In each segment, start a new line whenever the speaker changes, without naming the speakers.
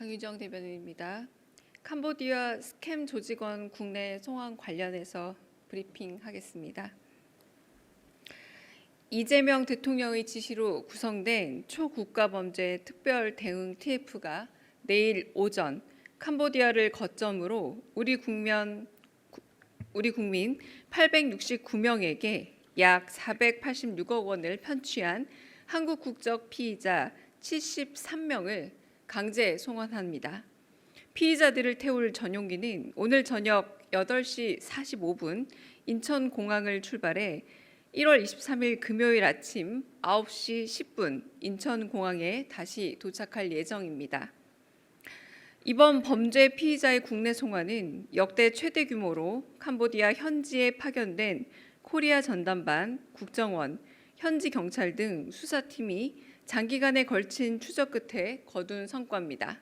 강유정 대변인입니다. 캄보디아 스캠 조직원 국내 송환 관련해서 브리핑하겠습니다. 이재명 대통령의 지시로 구성된 초국가범죄 특별 대응 TF가 내일 오전 캄보디아를 거점으로 우리 국면 우리 국민 869명에게 약 486억 원을 편취한 한국 국적 피의자 73명을 강제 송환합니다. 피의자들을 태울 전용기는 오늘 저녁 8시 45분 인천 공항을 출발해 1월 23일 금요일 아침 9시 10분 인천 공항에 다시 도착할 예정입니다. 이번 범죄 피의자의 국내 송환은 역대 최대 규모로 캄보디아 현지에 파견된 코리아 전담반, 국정원, 현지 경찰 등 수사팀이 장기간에 걸친 추적 끝에 거둔 성과입니다.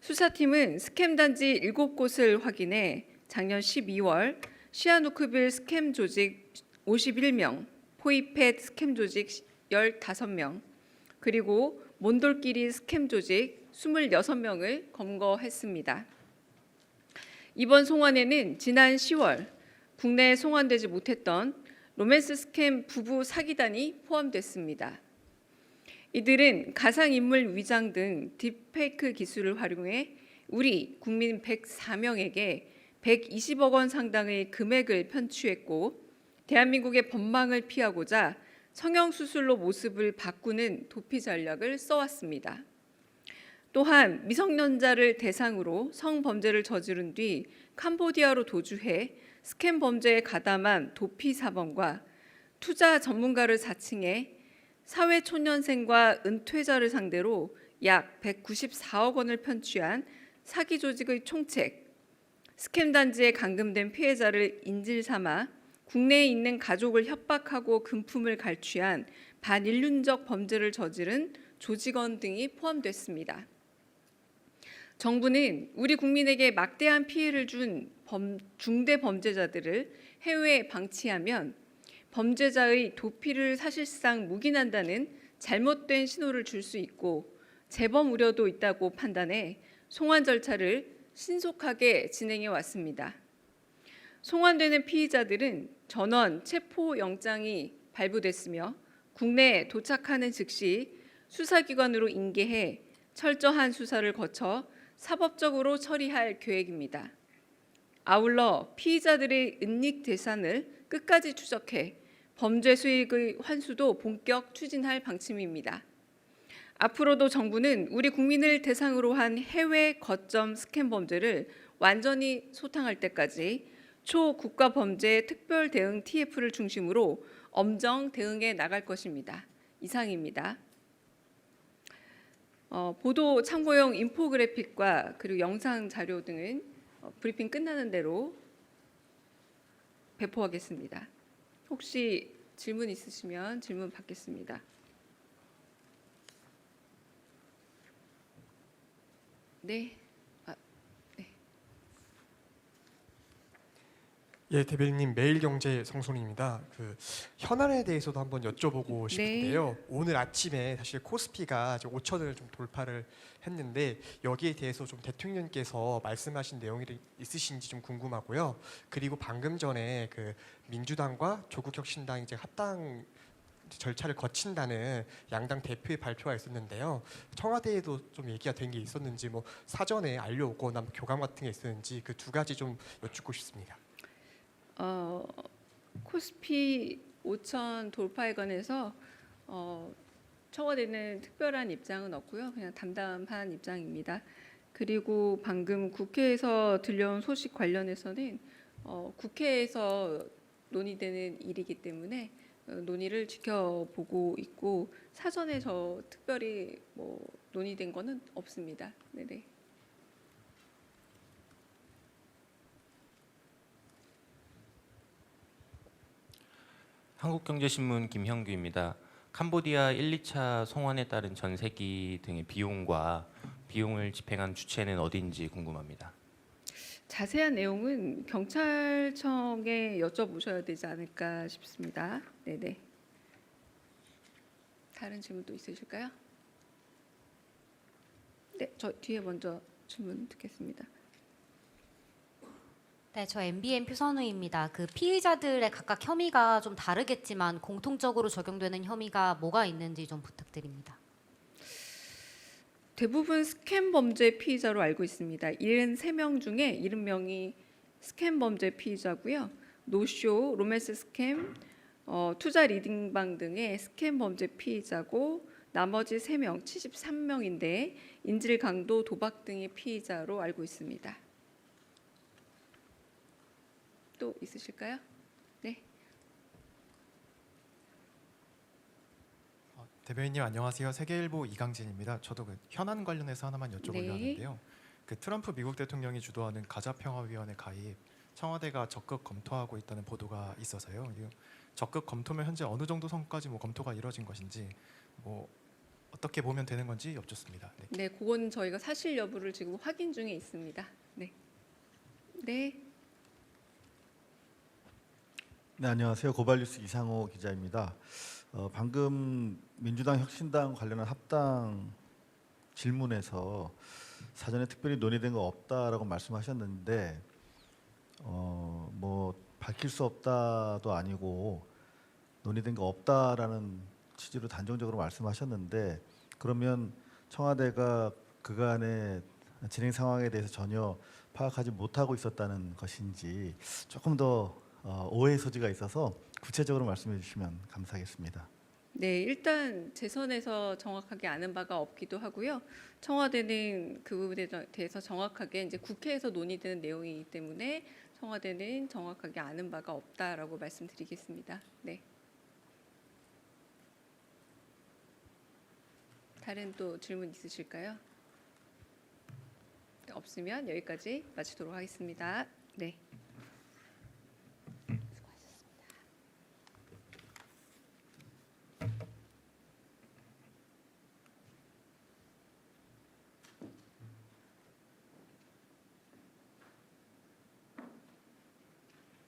수사팀은 스캠 단지 7곳을 확인해 작년 12월 시아누크빌 스캠 조직 51명, 포이펫 스캠 조직 15명, 그리고 몬돌끼리 스캠 조직 26명을 검거했습니다. 이번 송환에는 지난 10월 국내에 송환되지 못했던 로맨스 스캠 부부 사기단이 포함됐습니다. 이들은 가상 인물 위장 등 딥페이크 기술을 활용해 우리 국민 104명에게 120억 원 상당의 금액을 편취했고 대한민국의 법망을 피하고자 성형 수술로 모습을 바꾸는 도피 전략을 써왔습니다. 또한 미성년자를 대상으로 성범죄를 저지른 뒤 캄보디아로 도주해 스캠 범죄에 가담한 도피 사범과 투자 전문가를 사칭해 사회 초년생과 은퇴자를 상대로 약 194억 원을 편취한 사기 조직의 총책, 스캠 단지에 감금된 피해자를 인질 삼아 국내에 있는 가족을 협박하고 금품을 갈취한 반인륜적 범죄를 저지른 조직원 등이 포함됐습니다. 정부는 우리 국민에게 막대한 피해를 준 범, 중대 범죄자들을 해외에 방치하면 범죄자의 도피를 사실상 묵인한다는 잘못된 신호를 줄 수 있고 재범 우려도 있다고 판단해 송환 절차를 신속하게 진행해 왔습니다. 송환되는 피의자들은 전원 체포 영장이 발부됐으며 국내에 도착하는 즉시 수사기관으로 인계해 철저한 수사를 거쳐 사법적으로 처리할 계획입니다. 아울러 피의자들의 은닉 대산을 끝까지 추적해 범죄 수익의 환수도 본격 추진할 방침입니다. 앞으로도 정부는 우리 국민을 대상으로 한 해외 거점 스캠 범죄를 완전히 소탕할 때까지 초국가 범죄 특별 대응 TF를 중심으로 엄정 대응해 나갈 것입니다. 이상입니다. 어, 보도 참고용 인포그래픽과 그리고 영상 자료 등은 어, 브리핑 끝나는 대로 배포하겠습니다. 혹시 질문 있으시면 질문 받겠습니다. 네.
예, 대변인님 매일경제 성손입니다. 그 현안에 대해서도 한번 여쭤보고 싶은데요. 오늘 아침에 사실 코스피가 5천을 좀 돌파를 했는데 여기에 대해서 좀 대통령께서 말씀하신 내용이 있으신지 좀 궁금하고요. 그리고 방금 전에 그 민주당과 조국혁신당 이제 합당 절차를 거친다는 양당 대표의 발표가 있었는데요. 청와대에도 좀 얘기가 된 게 있었는지 뭐 사전에 알려오거나 뭐 교감 같은 게 있었는지 그 두 가지 좀 여쭙고 싶습니다.
어, 코스피 5천 돌파에 관해서 어, 청와대는 특별한 입장은 없고요. 그냥 담담한 입장입니다. 그리고 방금 국회에서 들려온 소식 관련해서는 어, 국회에서 논의되는 일이기 때문에 어, 논의를 지켜보고 있고 사전에 저 특별히 뭐 논의된 거는 없습니다. 네네.
한국경제신문 김형규입니다. 캄보디아 1, 2차 송환에 따른 전세기 등의 비용과 비용을 집행한 주체는 어디인지 궁금합니다.
자세한 내용은 경찰청에 여쭤보셔야 되지 않을까 싶습니다. 네네. 다른 질문 또 있으실까요? 네, 저 뒤에 먼저 질문 듣겠습니다.
네, 저 MBN 표선우입니다. 그 피의자들의 각각 혐의가 좀 다르겠지만 공통적으로 적용되는 혐의가 뭐가 있는지 좀 부탁드립니다.
대부분 스캔 범죄 피의자로 알고 있습니다. 73명 중에 70명이 스캔 범죄 피의자고요. 노쇼, 로맨스 스캠, 어, 투자 리딩방 등의 스캔 범죄 피의자고 나머지 3명, 73명인데 인질 강도, 도박 등의 피의자로 알고 있습니다. 또 있으실까요? 네.
어, 대변인님 안녕하세요. 세계일보 이강진입니다. 저도 그 현안 관련해서 하나만 여쭤보려
네.
하는데요. 그 트럼프 미국 대통령이 주도하는 가자평화위원회 가입 청와대가 적극 검토하고 있다는 보도가 있어서요. 이 적극 검토면 현재 어느 정도 선까지 뭐 검토가 이뤄진 것인지 뭐 어떻게 보면 되는 건지 여쭙습니다. 네.
네, 그건 저희가 사실 여부를 지금 확인 중에 있습니다. 네. 네.
네 안녕하세요 고발뉴스 이상호 기자입니다. 어, 방금 민주당 혁신당 관련한 합당 질문에서 사전에 특별히 논의된 거 없다라고 말씀하셨는데 어, 뭐 밝힐 수 없다도 아니고 논의된 거 없다라는 취지로 단정적으로 말씀하셨는데 그러면 청와대가 그간의 진행 상황에 대해서 전혀 파악하지 못하고 있었다는 것인지 조금 더 어, 오해 소지가 있어서 구체적으로 말씀해 주시면 감사하겠습니다.
네, 일단 재선에서 정확하게 아는 바가 없기도 하고요. 청와대는 그 부분에 대해서 정확하게 이제 국회에서 논의되는 내용이기 때문에 청와대는 정확하게 아는 바가 없다라고 말씀드리겠습니다. 네. 다른 또 질문 있으실까요? 없으면 여기까지 마치도록 하겠습니다. 네.